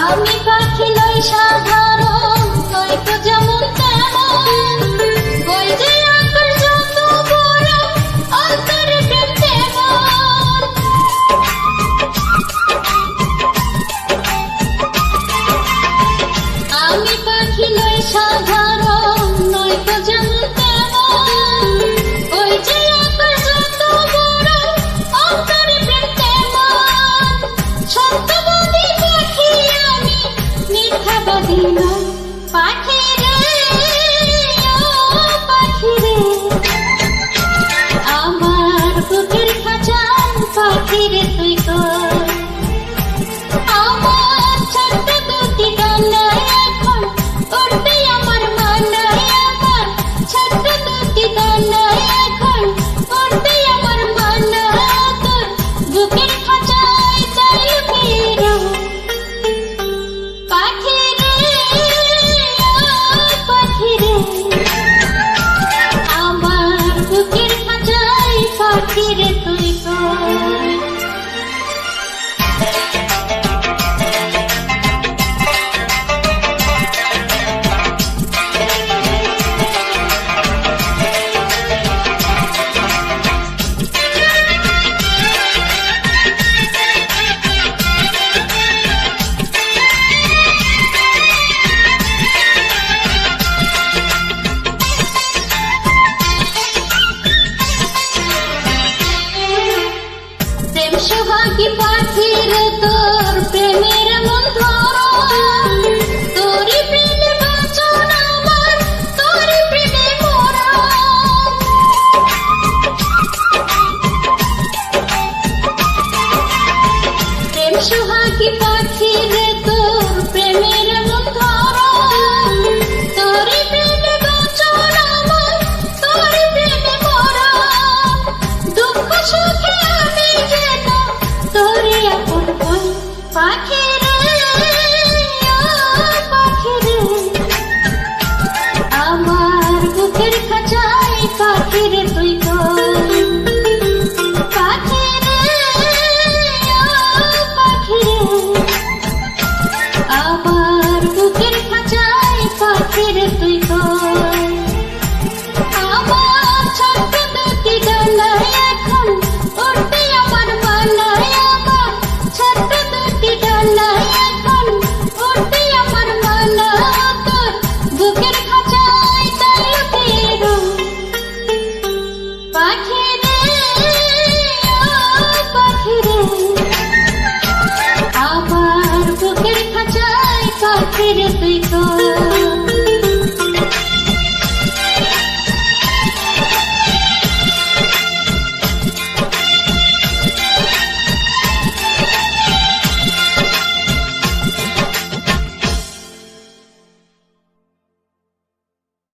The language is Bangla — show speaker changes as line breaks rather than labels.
আমি পাখি নই সাধারণ নয় তো যেমন তেমন। ওই যে আকার যত বড়, অন্তরে প্রেম তেমন আমি পাখি নই সাধারণ Eres rico. Sí.